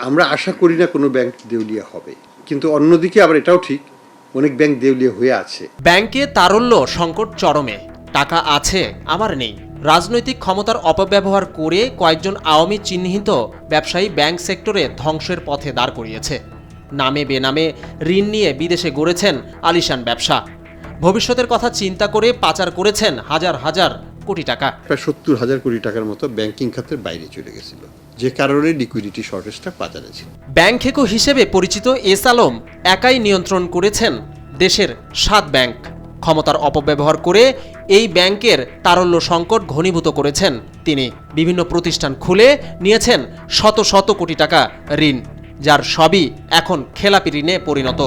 আমরা আশা করি না কোনো ব্যাংক দেউলিয়া হবে। কিন্তু অন্যদিকে আবার এটাও ঠিক, অনেক ব্যাংক দেউলিয়া হয়ে আছে। ব্যাংকে তারল্য, সংকট চরমে। টাকা আছে আমার নেই। রাজনৈতিক ক্ষমতার অপব্যবহার করে কয়েকজন আওয়ামী চিহ্নিত ব্যবসায়ী ব্যাংক সেক্টরে ধ্বংসের পথে দাঁড় করিয়েছে। নামে বেনামে ঋণ নিয়ে বিদেশে গড়েছেন আলিশান ব্যবসা। ভবিষ্যতের কথা চিন্তা করে পাচার করেছেন হাজার হাজার কোটি টাকা। প্রায় সত্তর হাজার কোটি টাকার মতো ব্যাংকিং খাতের বাইরে চলে গেছিল যে কারণে লিকুইডিটি শর্টেজটা বাজারে ছিল। ব্যাংক হেকো হিসেবে পরিচিত এস আলম একাই নিয়ন্ত্রণ করেছেন দেশের সাত ব্যাংক। ক্ষমতার অপব্যবহার করে এই ব্যাংকের তারল্য সংকট ঘনীভূত করেছেন তিনি। বিভিন্ন প্রতিষ্ঠান খুলে নিয়েছেন শত শত কোটি টাকা ঋণ যার সবই এখন খেলাপি ঋণে পরিণত।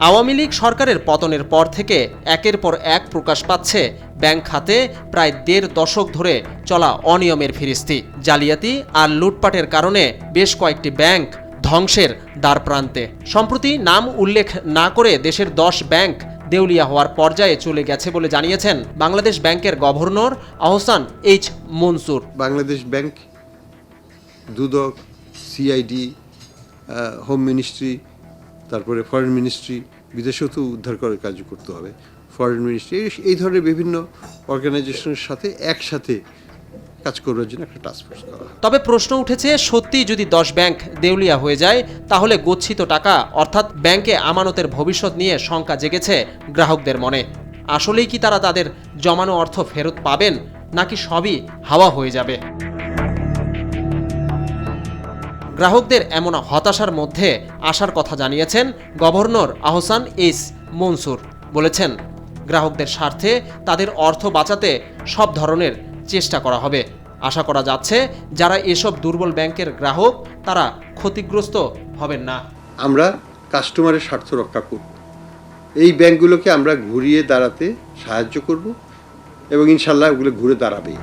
আওয়ামী লীগ সরকারের পতনের পর থেকে একের পর এক প্রকাশ পাচ্ছে ব্যাংক খাতে প্রায় দেড় দশক ধরে চলা অনিয়মের ফিরিস্তি। জালিয়াতি আর লুটপাটের কারণে বেশ কয়েকটি ব্যাংক ধ্বংসের দ্বারপ্রান্তে। সম্প্রতি নাম উল্লেখ না করে দেশের দশ ব্যাংক দেউলিয়া হওয়ার পর্যায়ে চলে গেছে বলে জানিয়েছেন বাংলাদেশ ব্যাংকের governor Ahsan H Mansur. Bangladesh bank, দুদক, সিআইডি হোম মিনিস্ট্রি তারপরে ফরেন মিনিস্ট্রি বিদেশেও তো উদ্ধার করার কাজ করতে হবে। ফরেন মিনিস্ট্রি এই- ধরনের বিভিন্ন অর্গানাইজেশনের সাথে একসাথে কাজ করবার জন্য একটা টাস্ক ফোর্স করা তবে প্রশ্ন উঠেছে সত্যি যদি দশ ব্যাংক দেউলিয়া হয়ে যায়, তাহলে গচ্ছিত টাকা, অর্থাৎ ব্যাংকে আমানতের ভবিষ্যৎ নিয়ে শঙ্কা জেগেছে গ্রাহকদের মনে। আসলেই কি তারা তাদের জমানো অর্থ ফেরত পাবেন, নাকি সবই হাওয়া হয়ে যাবে? গ্রাহকদের এমন হতাশার মধ্যে আসার কথা জানিয়েছেন গভর্নর আহসান এইস মনসুর। বলেছেন, গ্রাহকদের স্বার্থে তাদের অর্থ বাঁচাতে সব ধরনের চেষ্টা করা হবে। আশা করা যাচ্ছে, যারা এসব দুর্বল ব্যাংকের গ্রাহক, তারা ক্ষতিগ্রস্ত হবেন না। আমরা কাস্টমারের স্বার্থ রক্ষা করব। এই ব্যাংকগুলোকে আমরা ঘুরিয়ে দাঁড়াতে সাহায্য করব এবং ইনশাল্লাহ ওগুলো ঘুরে দাঁড়াবেই।